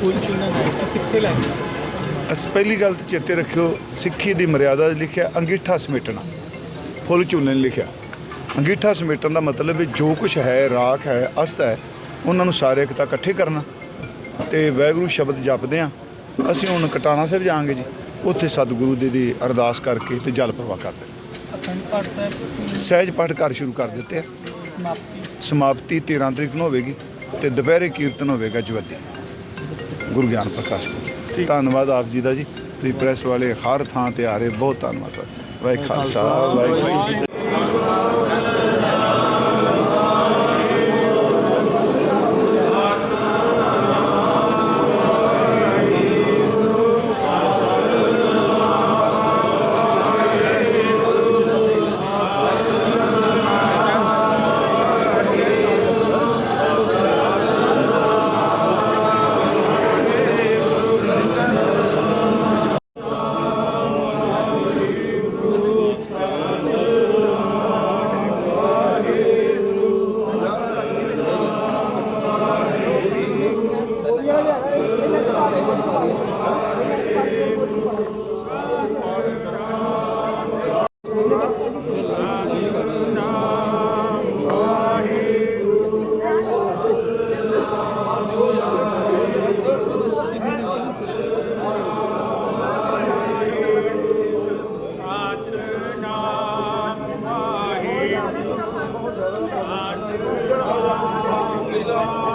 ਫੁੱਲ ਚੁਣਨ ਆਏ ਸੀ ਕਿੱਥੇ ਲੈ ਕੇ ਅਸ ਪਹਿਲੀ ਗੱਲ ਤਾਂ ਚੇਤੇ ਰੱਖਿਓ ਸਿੱਖੀ ਦੀ ਮਰਿਆਦਾ ਲਿਖਿਆ ਅੰਗੀਠਾ ਸਮੇਟਣਾ। ਫੁੱਲ ਝੂਲਣ ਨਹੀਂ ਲਿਖਿਆ। ਅੰਗੀਠਾ ਸਮੇਟਣ ਦਾ ਮਤਲਬ ਹੈ ਜੋ ਕੁਝ ਹੈ ਰਾਖ ਹੈ ਅਸਤ ਹੈ ਉਹਨਾਂ ਨੂੰ ਸਾਰੇ ਇਕੱਠਾ ਇਕੱਠੇ ਕਰਨਾ। ਤੇ ਵਾਹਿਗੁਰੂ ਸ਼ਬਦ ਜਪਦੇ ਆ ਅਸੀਂ ਹੁਣ ਕਟਾਣਾ ਸਾਹਿਬ ਜਾਾਂਗੇ ਜੀ। ਉੱਥੇ ਸਤਿਗੁਰੂ ਦੇ ਦੀ ਅਰਦਾਸ ਕਰਕੇ ਤੇ ਜਲ ਪ੍ਰਵਾਹ ਕਰਦੇ ਸਹਿਜ ਪਾਠ ਕਰ ਸ਼ੁਰੂ ਕਰ ਦਿੱਤੇ ਆ। ਸਮਾਪਤੀ। ਸਮਾਪਤੀ 13 ਤਰੀਕ ਨੂੰ ਹੋਵੇਗੀ ਤੇ ਦੁਪਹਿਰੇ ਕੀਰਤਨ ਹੋਵੇਗਾ ਜਵੱਦੀ। ਗੁਰੂ ਗਿਆਨ ਪ੍ਰਕਾਸ਼ ਕੋਲ ਧੰਨਵਾਦ ਆਪ ਜੀ ਦਾ ਜੀ। ਤੁਸੀਂ ਪ੍ਰੈਸ ਵਾਲੇ ਹਰ ਥਾਂ ਤੇ ਆ ਰਹੇ ਬਹੁਤ ਧੰਨਵਾਦ ਵਾਹਿਗੁਰੂ ਖਾਲਸਾ ਵਾਹਿਗੁਰੂ